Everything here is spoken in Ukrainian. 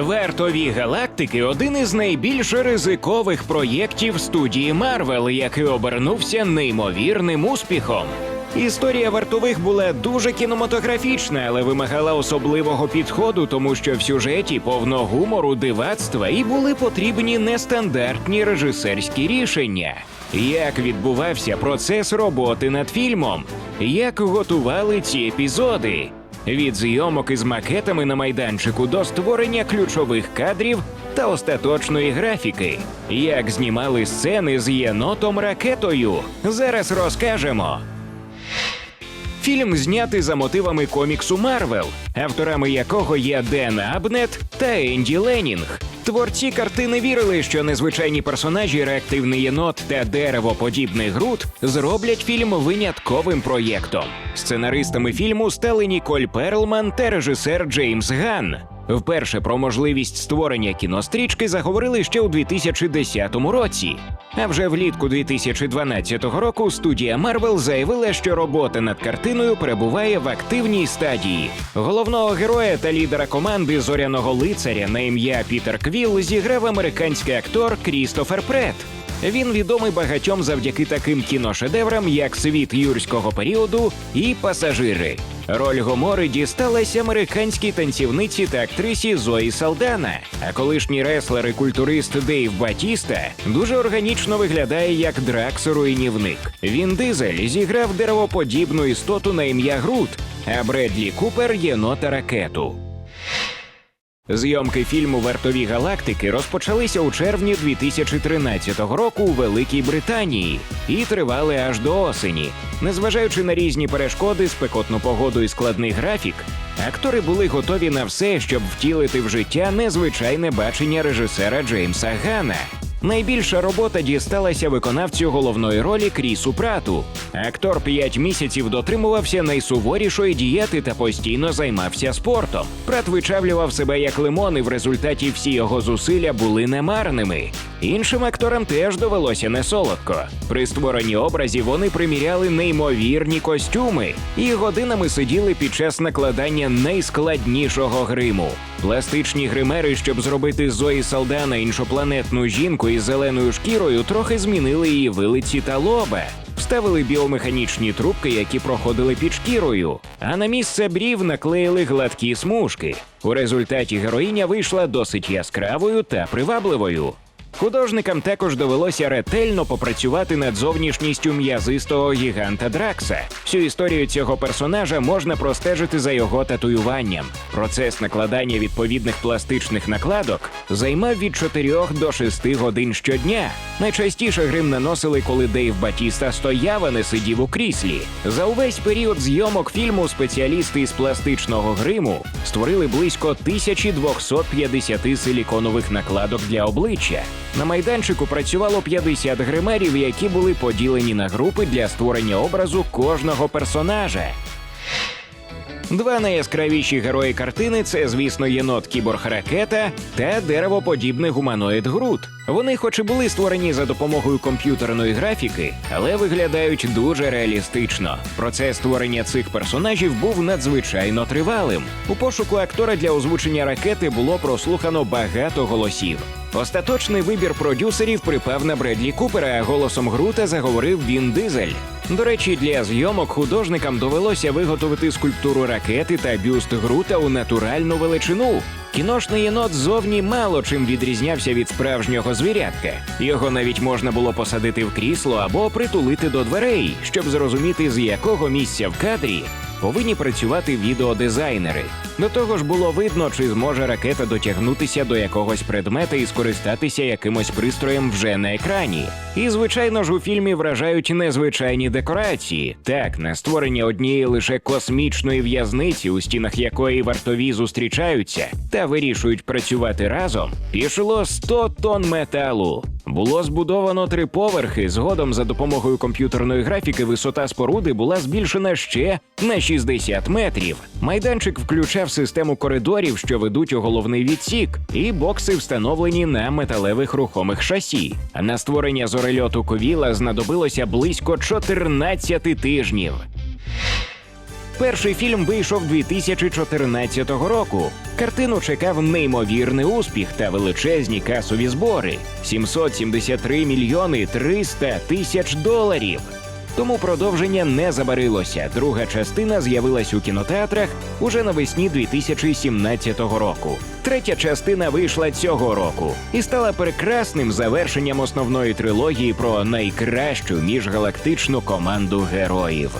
Вартові галактики один із найбільш ризикових проєктів студії Марвел, який обернувся неймовірним успіхом. Історія вартових була дуже кінематографічна, але вимагала особливого підходу, тому що в сюжеті повно гумору, дивацтва і були потрібні нестандартні режисерські рішення. Як відбувався процес роботи над фільмом? Як готували ці епізоди? Від зйомок із макетами на майданчику до створення ключових кадрів та остаточної графіки. Як знімали сцени з єнотом ракетою? Зараз розкажемо. Фільм знятий за мотивами коміксу Марвел, авторами якого є Ден Абнет та Енді Ленінг. Творці картини вірили, що незвичайні персонажі, реактивний єнот та деревоподібний груд зроблять фільм винятковим проєктом. Сценаристами фільму стали Ніколь Перлман та режисер Джеймс Ган. Вперше про можливість створення кінострічки заговорили ще у 2010 році. А вже влітку 2012 року студія Марвел заявила, що робота над картиною перебуває в активній стадії. Головного героя та лідера команди зоряного лицаря на ім'я Пітер Квіл зіграв американський актор Крістофер Прет. Він відомий багатьом завдяки таким кіношедеврам, як Світ юрського періоду і Пасажири. Роль Гомори дісталась американській танцівниці та актрисі Зої Салдана. А колишній реслер і культурист Дейв Батіста дуже органічно виглядає як Дракс руйнівник. Він дизель зіграв деревоподібну істоту на ім'я Грут, а Бредлі Купер єнота ракету. Зйомки фільму Вартові галактики розпочалися у червні 2013 року у Великій Британії і тривали аж до осені. Незважаючи на різні перешкоди, спекотну погоду і складний графік, актори були готові на все, щоб втілити в життя незвичайне бачення режисера Джеймса Гана. Найбільша робота дісталася виконавцю головної ролі Крісу Прату. Актор п'ять місяців дотримувався найсуворішої дієти та постійно займався спортом. Прат вичавлював себе як лимон, і в результаті всі його зусилля були немарними. Іншим акторам теж довелося не солодко. При створенні образів вони приміряли неймовірні костюми і годинами сиділи під час накладання найскладнішого гриму. Пластичні гримери, щоб зробити Зої Салдана іншопланетну жінку із зеленою шкірою, трохи змінили її вилиці та лоба. Вставили біомеханічні трубки, які проходили під шкірою, а на місце брів наклеїли гладкі смужки. У результаті героїня вийшла досить яскравою та привабливою. Художникам також довелося ретельно попрацювати над зовнішністю м'язистого гіганта Дракса. Всю історію цього персонажа можна простежити за його татуюванням. Процес накладання відповідних пластичних накладок займав від 4 до 6 годин щодня. Найчастіше грим наносили, коли Дейв Батіста стояв, а не сидів у кріслі. За увесь період зйомок фільму спеціалісти із пластичного гриму створили близько 1250 силіконових накладок для обличчя. На майданчику працювало 50 гримерів, які були поділені на групи для створення образу кожного персонажа. Два найяскравіші герої картини це, звісно, єнот кіборг ракета та деревоподібний гуманоїд Грут. Вони, хоч і були створені за допомогою комп'ютерної графіки, але виглядають дуже реалістично. Процес створення цих персонажів був надзвичайно тривалим. У пошуку актора для озвучення ракети було прослухано багато голосів. Остаточний вибір продюсерів припав на Бредлі Купера, а голосом Грута заговорив він дизель. До речі, для зйомок художникам довелося виготовити скульптуру ракети та бюст Грута у натуральну величину. Кіношний єнот зовні мало чим відрізнявся від справжнього звірятка. Його навіть можна було посадити в крісло або притулити до дверей, щоб зрозуміти, з якого місця в кадрі повинні працювати відеодизайнери. До того ж було видно, чи зможе ракета дотягнутися до якогось предмета і скористатися якимось пристроєм вже на екрані. І, звичайно ж, у фільмі вражають незвичайні декорації. Так, на створення однієї лише космічної в'язниці, у стінах якої вартові зустрічаються та вирішують працювати разом, пішло 100 тонн металу. Було збудовано три поверхи. Згодом, за допомогою комп'ютерної графіки, висота споруди була збільшена ще на 60 метрів. Майданчик включав систему коридорів, що ведуть у головний відсік, і бокси встановлені на металевих рухомих шасі. На створення зорельоту Ковіла знадобилося близько 14 тижнів. Перший фільм вийшов 2014 року. Картину чекав неймовірний успіх та величезні касові збори 773 мільйони 300 тисяч доларів. Тому продовження не забарилося. Друга частина з'явилась у кінотеатрах уже навесні 2017 року. Третя частина вийшла цього року і стала прекрасним завершенням основної трилогії про найкращу міжгалактичну команду героїв.